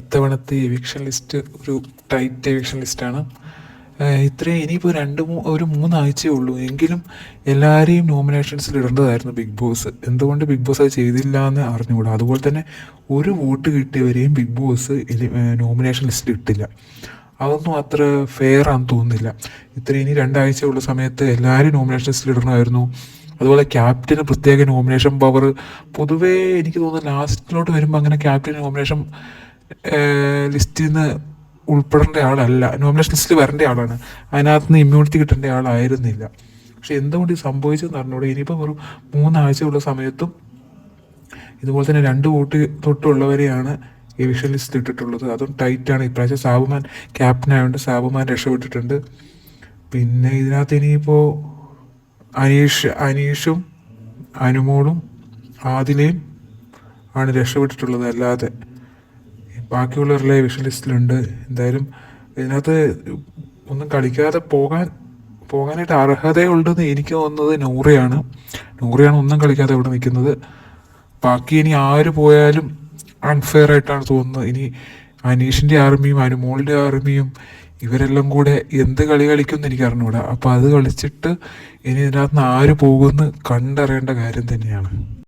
ഇത്തവണത്തെ eviction list ഒരു tight eviction ലിസ്റ്റാണ് ഇത്രയും ഇനിയിപ്പോൾ രണ്ട് ഒരു മൂന്നാഴ്ചയേ ഉള്ളൂ. എങ്കിലും എല്ലാവരെയും നോമിനേഷൻസിൽ ഇടേണ്ടതായിരുന്നു ബിഗ് ബോസ് എന്തുകൊണ്ട് ബിഗ് ബോസ് അത് ചെയ്തില്ല എന്ന് അറിഞ്ഞുകൂടാ? അതുപോലെ തന്നെ ഒരു വോട്ട് കിട്ടിയവരെയും ബിഗ് ബോസ് നോമിനേഷൻ ലിസ്റ്റിൽ ഇട്ടില്ല. അതൊന്നും അത്ര ഫെയർ ആണെന്ന് തോന്നുന്നില്ല. ഇത്ര ഇനി രണ്ടാഴ്ച ഉള്ള സമയത്ത് എല്ലാവരും നോമിനേഷൻ ലിസ്റ്റിൽ ഇടണമായിരുന്നു. അതുപോലെ ക്യാപ്റ്റന് പ്രത്യേക നോമിനേഷൻ പവർ പൊതുവേ എനിക്ക് തോന്നുന്നു ലാസ്റ്റിലോട്ട് വരുമ്പോൾ അങ്ങനെ ക്യാപ്റ്റൻ നോമിനേഷൻ ലിസ്റ്റിൽ നിന്ന് ഉൾപ്പെടേണ്ട ആളല്ല. നോമിനേഷൻ ലിസ്റ്റിൽ വരേണ്ട ആളാണ്. അതിനകത്ത് നിന്ന് ഇമ്മ്യൂണിറ്റി കിട്ടേണ്ട ആളായിരുന്നില്ല. പക്ഷെ എന്തുകൊണ്ട് ഇത് സംഭവിച്ചതെന്ന് അറിഞ്ഞൂടെ? ഇനിയിപ്പോൾ വെറും മൂന്നാഴ്ചയുള്ള സമയത്തും ഇതുപോലെ തന്നെ രണ്ട് വോട്ട് തൊട്ടുള്ളവരെയാണ് വിഷൻ ലിസ്റ്റ് ഇട്ടിട്ടുള്ളത്. അതും ടൈറ്റാണ്. ഇപ്രാവശ്യം സാബുമാൻ ക്യാപ്റ്റനായതുകൊണ്ട് സാബുമാൻ രക്ഷപ്പെട്ടിട്ടുണ്ട്. പിന്നെ ഇതിനകത്ത് ഇനിയിപ്പോൾ അനീഷ് അനീഷും അനുമോളും ആദിലയും ആണ് രക്ഷപ്പെട്ടിട്ടുള്ളത് അല്ലാതെ. ബാക്കിയുള്ളവരുടെ വിഷ ലിസ്റ്റിലുണ്ട്. എന്തായാലും ഇതിനകത്ത് ഒന്നും കളിക്കാതെ പോകാൻ പോകാനായിട്ട് അർഹതയുണ്ടെന്ന് എനിക്ക് തോന്നുന്നത് നൂറയാണ്. നൂറയാണ് ഒന്നും കളിക്കാതെ ഇവിടെ നിൽക്കുന്നത്. ബാക്കി ഇനി ആര് പോയാലും അൺഫെയർ ആയിട്ടാണ് തോന്നുന്നത്. ഇനി അനീഷിന്റെ ആർമിയും അനുമോളുടെ ആർമിയും ഇവരെല്ലാം കൂടെ എന്ത് കളി കളിക്കുമെന്ന് എനിക്ക് അറിഞ്ഞൂടാ അപ്പോൾ അത് കളിച്ചിട്ട് ഇനി ഇതിനകത്ത് നിന്ന് ആര് പോകുമെന്ന് കണ്ടറിയേണ്ട കാര്യം തന്നെയാണ്.